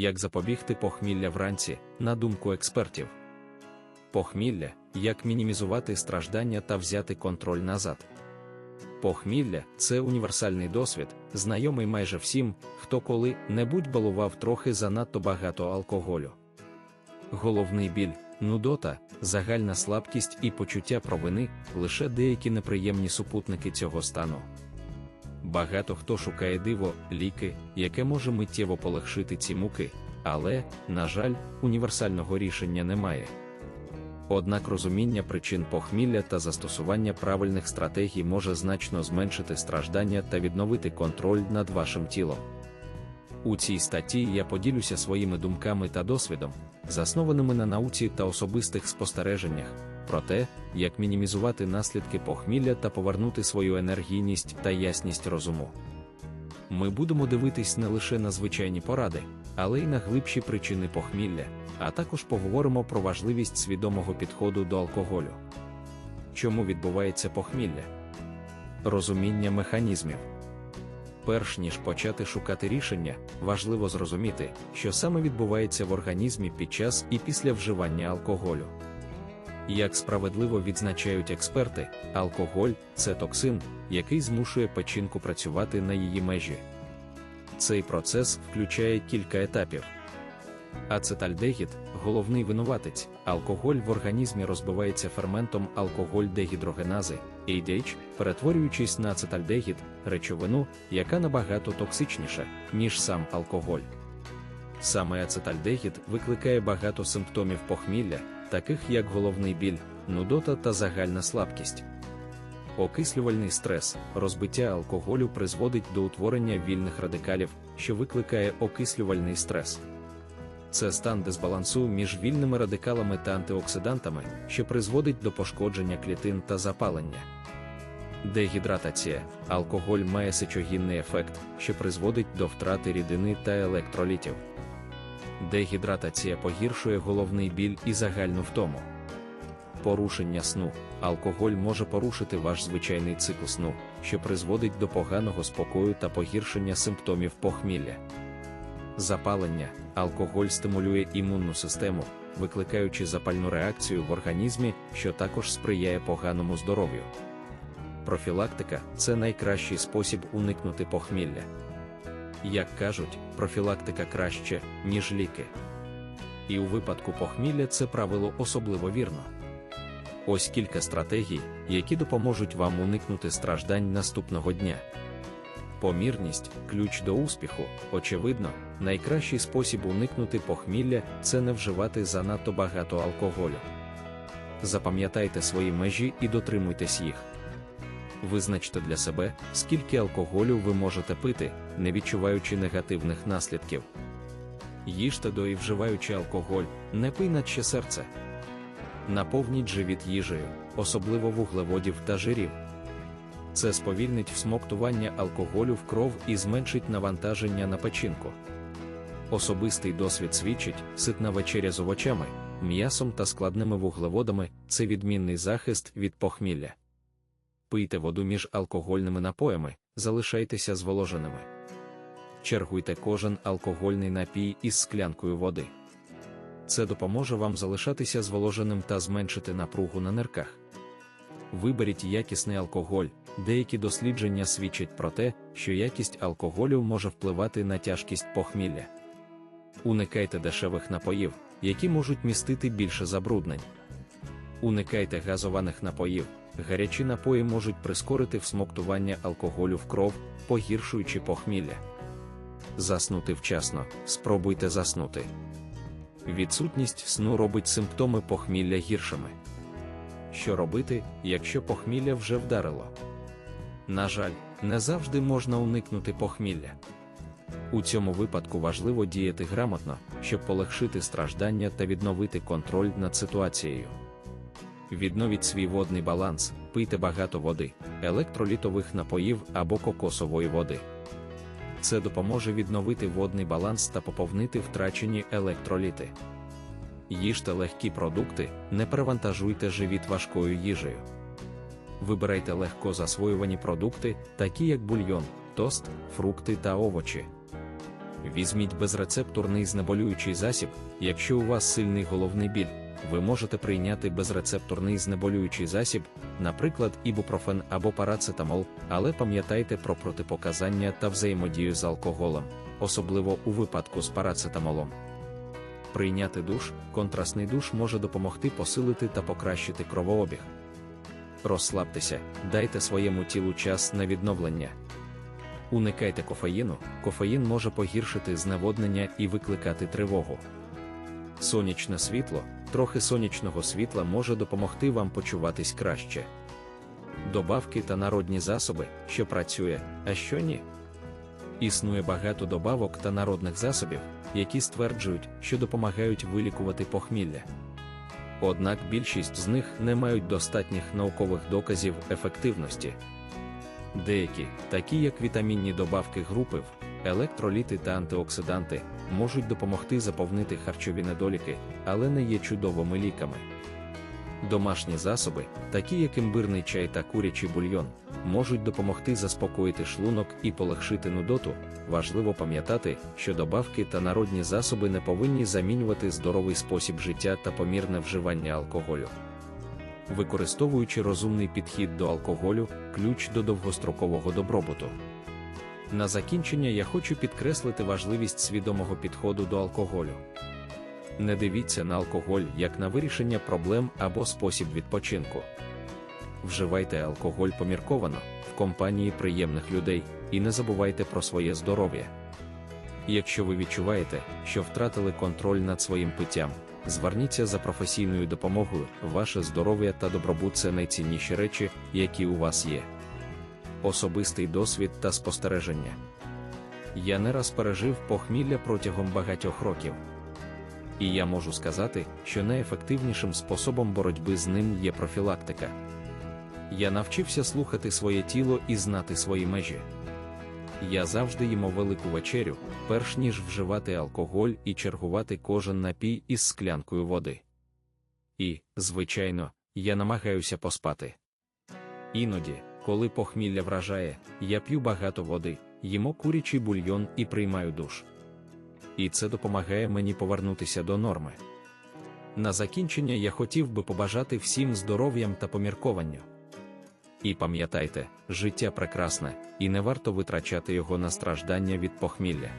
як запобігти похмілля вранці, на думку експертів. Похмілля, як мінімізувати страждання та взяти контроль назад. Похмілля це універсальний досвід, знайомий майже всім, хто коли-небудь балував трохи занадто багато алкоголю. Головний біль, нудота, загальна слабкість і почуття провини лише деякі неприємні супутники цього стану. Багато хто шукає диво, ліки, яке може миттєво полегшити ці муки, але, на жаль, універсального рішення немає. Однак розуміння причин похмілля та застосування правильних стратегій може значно зменшити страждання та відновити контроль над вашим тілом. У цій статті я поділюся своїми думками та досвідом, заснованими на науці та особистих спостереженнях, про те, як мінімізувати наслідки похмілля та повернути свою енергійність та ясність розуму. Ми будемо дивитись не лише на звичайні поради, але й на глибші причини похмілля, а також поговоримо про важливість свідомого підходу до алкоголю. Чому відбувається похмілля? Розуміння механізмів. Перш ніж почати шукати рішення, важливо зрозуміти, що саме відбувається в організмі під час і після вживання алкоголю. Як справедливо відзначають експерти, алкоголь це токсин, який змушує печінку працювати на її межі. Цей процес включає кілька етапів. Ацетальдегід головний винуватець, алкоголь в організмі розбивається ферментом алкоголь-дегідрогенази, ADH, перетворюючись на ацетальдегід, речовину, яка набагато токсичніша, ніж сам алкоголь. Саме ацетальдегід викликає багато симптомів похмілля, таких як головний біль, нудота та загальна слабкість. Окислювальний стрес, розбиття алкоголю призводить до утворення вільних радикалів, що викликає окислювальний стрес. Це стан дисбалансу між вільними радикалами та антиоксидантами, що призводить до пошкодження клітин та запалення. Дегідратація. Алкоголь має сечогінний ефект, що призводить до втрати рідини та електролітів. Дегідратація погіршує головний біль і загальну втому. Порушення сну. Алкоголь може порушити ваш звичайний цикл сну, що призводить до поганого спокою та погіршення симптомів похмілля. Запалення. Алкоголь стимулює імунну систему, викликаючи запальну реакцію в організмі, що також сприяє поганому здоров'ю. Профілактика це найкращий спосіб уникнути похмілля. Як кажуть, профілактика краще, ніж ліки. І у випадку похмілля це правило особливо вірно. Ось кілька стратегій, які допоможуть вам уникнути страждань наступного дня. Помірність ключ до успіху, очевидно, найкращий спосіб уникнути похмілля це не вживати занадто багато алкоголю. Запам'ятайте свої межі і дотримуйтесь їх. Визначте для себе, скільки алкоголю ви можете пити, не відчуваючи негативних наслідків. Їжте до і вживаючи алкоголь, не пий наче серце. Наповніть живіт їжею, особливо вуглеводів та жирів. Це сповільнить всмоктування алкоголю в кров і зменшить навантаження на печінку. Особистий досвід свідчить, ситна вечеря з овочами, м'ясом та складними вуглеводами це відмінний захист від похмілля. Пийте воду між алкогольними напоями, залишайтеся зволоженими. Чергуйте кожен алкогольний напій із склянкою води. Це допоможе вам залишатися зволоженим та зменшити напругу на нирках. Виберіть якісний алкоголь. Деякі дослідження свідчать про те, що якість алкоголю може впливати на тяжкість похмілля. Уникайте дешевих напоїв, які можуть містити більше забруднень. Уникайте газованих напоїв. Гарячі напої можуть прискорити всмоктування алкоголю в кров, погіршуючи похмілля. Заснути вчасно, спробуйте заснути. Відсутність сну робить симптоми похмілля гіршими. Що робити, якщо похмілля вже вдарило? На жаль, не завжди можна уникнути похмілля. У цьому випадку важливо діяти грамотно, щоб полегшити страждання та відновити контроль над ситуацією. Відновіть свій водний баланс, пийте багато води, електролітових напоїв або кокосової води. Це допоможе відновити водний баланс та поповнити втрачені електроліти. Їжте легкі продукти, не перевантажуйте живіт важкою їжею. Вибирайте легко засвоювані продукти, такі як бульйон, тост, фрукти та овочі. Візьміть безрецептурний знеболюючий засіб, якщо у вас сильний головний біль. Ви можете прийняти безрецепторний знеболюючий засіб, наприклад, ібупрофен або парацетамол, але пам'ятайте про протипоказання та взаємодію з алкоголем, особливо у випадку з парацетамолом. Прийняти душ, контрастний душ може допомогти посилити та покращити кровообіг. Розслабтеся, дайте своєму тілу час на відновлення. Уникайте кофеїну, кофеїн може погіршити зневоднення і викликати тривогу. Сонячне світло, трохи сонячного світла може допомогти вам почуватись краще. Добавки та народні засоби, що працює, а що ні. Існує багато добавок та народних засобів, які стверджують, що допомагають вилікувати похмілля. Однак більшість з них не мають достатніх наукових доказів ефективності. Деякі, такі як вітамінні добавки групи електроліти та антиоксиданти, можуть допомогти заповнити харчові недоліки, але не є чудовими ліками. Домашні засоби, такі як імбирний чай та курячий бульйон, можуть допомогти заспокоїти шлунок і полегшити нудоту. Важливо пам'ятати, що добавки та народні засоби не повинні замінювати здоровий спосіб життя та помірне вживання алкоголю. Використовуючи розумний підхід до алкоголю, ключ до довгострокового добробуту. На закінчення я хочу підкреслити важливість свідомого підходу до алкоголю. Не дивіться на алкоголь як на вирішення проблем або спосіб відпочинку. Вживайте алкоголь помірковано, в компанії приємних людей, і не забувайте про своє здоров'я. Якщо ви відчуваєте, що втратили контроль над своїм питтям, зверніться за професійною допомогою, ваше здоров'я та добробут це найцінніші речі, які у вас є. Особистий досвід та спостереження. Я не раз пережив похмілля протягом багатьох років. І я можу сказати, що найефективнішим способом боротьби з ним є профілактика. Я навчився слухати своє тіло і знати свої межі. Я завжди їмо велику вечерю, перш ніж вживати алкоголь і чергувати кожен напій із склянкою води. І, звичайно, я намагаюся поспати. Іноді, коли похмілля вражає, я п'ю багато води, їмо курячий бульйон і приймаю душ. І це допомагає мені повернутися до норми. На закінчення я хотів би побажати всім здоров'ям та поміркованню. І пам'ятайте, життя прекрасне, і не варто витрачати його на страждання від похмілля.